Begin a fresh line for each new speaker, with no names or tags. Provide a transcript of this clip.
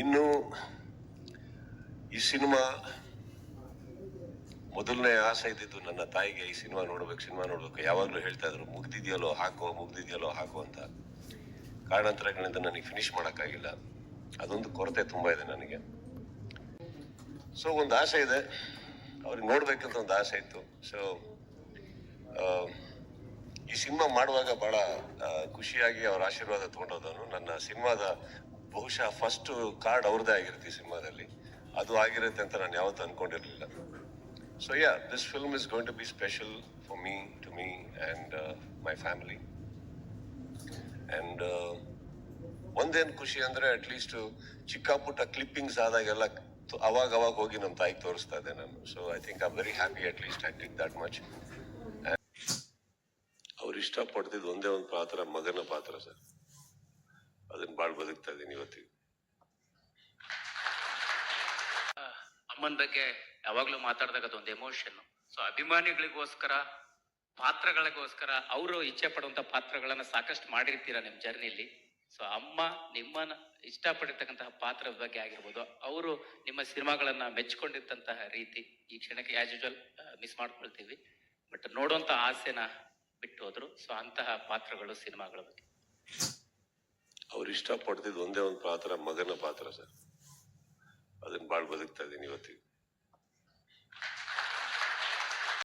ಇನ್ನು ಈ ಸಿನಿಮಾ ಮೊದಲನೇ ಆಸೆ ಇದ್ದಿದ್ದು ನನ್ನ ತಾಯಿಗೆ, ಈ ಸಿನಿಮಾ ನೋಡ್ಬೇಕು ಸಿನಿಮಾ ನೋಡ್ಬೇಕು. ಯಾವಾಗಲೂ ಹೇಳ್ತಾ ಇದ್ರು, ಮುಗ್ದಿದೆಯಲ್ಲೋ, ಹಾಕೋ ಮುಗ್ದಿದೆಯಲ್ಲೋ, ಹಾಕೋ ಅಂತ. ಕಾರಣಾಂತರಗಳಿಂದ ನನಗೆ ಫಿನಿಶ್ ಮಾಡೋಕ್ಕಾಗಿಲ್ಲ. ಅದೊಂದು ಕೊರತೆ ತುಂಬ ಇದೆ ನನಗೆ. ಸೊ ಒಂದು ಆಸೆ ಇದೆ. ಅವ್ರಿಗೆ ನೋಡ್ಬೇಕಂತ ಒಂದು ಆಸೆ ಇತ್ತು. ಸೊ ಈ ಸಿನಿಮಾ ಮಾಡುವಾಗ ಬಹಳ ಖುಷಿಯಾಗಿ ಅವ್ರ ಆಶೀರ್ವಾದ ತಗೊಂಡೋದವನು ನನ್ನ ಸಿನಿಮಾದ ಬಹುಶಃ ಫಸ್ಟ್ ಕಾರ್ಡ್ ಅವ್ರದ್ದೇ ಆಗಿರುತ್ತೆ ಈ ಸಿನಿಮಾದಲ್ಲಿ. ಅದು ಆಗಿರುತ್ತೆ ಅಂತ ನಾನು ಯಾವತ್ತೂ ಅನ್ಕೊಂಡಿರಲಿಲ್ಲ. So yeah this film is going to be special for me to me and my family and ಒಂದೇನು ಖುಷಿ ಅಂದರೆ ಅಟ್ಲೀಸ್ಟ್ ಚಿಕ್ಕ ಪುಟ್ಟ ಕ್ಲಿಪ್ಪಿಂಗ್ಸ್ ಆದಾಗೆಲ್ಲ ಅವಾಗ ಅವಾಗ ಹೋಗಿ ನಮ್ಮ ತಾಯಿಗೆ ತೋರಿಸ್ತಾ ಇದ್ದೆ ನಾನು. So I think I very happy at least I did that much ಅವ್ರು ಇಷ್ಟಪಡ್ತಿದ್ದು ಒಂದೇ ಒಂದು ಪಾತ್ರ, ಮಗನ ಪಾತ್ರ ಸರ್. ಭಾಳ ಬದುಕ್ತಾ ಇದ್ದೀನಿ ಇವತ್ತಿಗೆ.
ಅಮ್ಮನ ಬಗ್ಗೆ ಯಾವಾಗ್ಲೂ ಮಾತಾಡಿದಾಗ ಅದೊಂದು ಎಮೋಷನ್ ಸೊ ಅಭಿಮಾನಿಗಳಿಗೋಸ್ಕರ, ಪಾತ್ರಗಳಿಗೋಸ್ಕರ ಅವರು ಇಚ್ಛೆ ಪಡುವಂತ ಪಾತ್ರಗಳನ್ನ ಸಾಕಷ್ಟು ಮಾಡಿರ್ತೀರಾ ನಿಮ್ ಜರ್ನಿಲಿ ಸೊ ಅಮ್ಮ ನಿಮ್ಮನ್ನ ಇಷ್ಟಪಟ್ಟಿರ್ತಕ್ಕಂತಹ ಪಾತ್ರದ ಬಗ್ಗೆ ಆಗಿರ್ಬೋದು, ಅವರು ನಿಮ್ಮ ಸಿನಿಮಾಗಳನ್ನ ಮೆಚ್ಕೊಂಡಿರ್ತಂತಹ ರೀತಿ ಈ ಕ್ಷಣಕ್ಕೆ ಆಸ್ ಯೂಶುವಲ್ ಮಿಸ್ ಮಾಡ್ಕೊಳ್ತೀವಿ. ಬಟ್ ನೋಡುವಂತ ಆಸೆನ ಬಿಟ್ಟು ಹೋದ್ರು. ಸೊ ಅಂತಹ ಪಾತ್ರಗಳು ಸಿನಿಮಾಗಳ ಬಗ್ಗೆ.
ಇಷ್ಟಪಡ್ತಿದ್ದು ಒಂದೇ ಒಂದು ಪಾತ್ರ ಮಗನ ಪಾತ್ರ ಸರ್.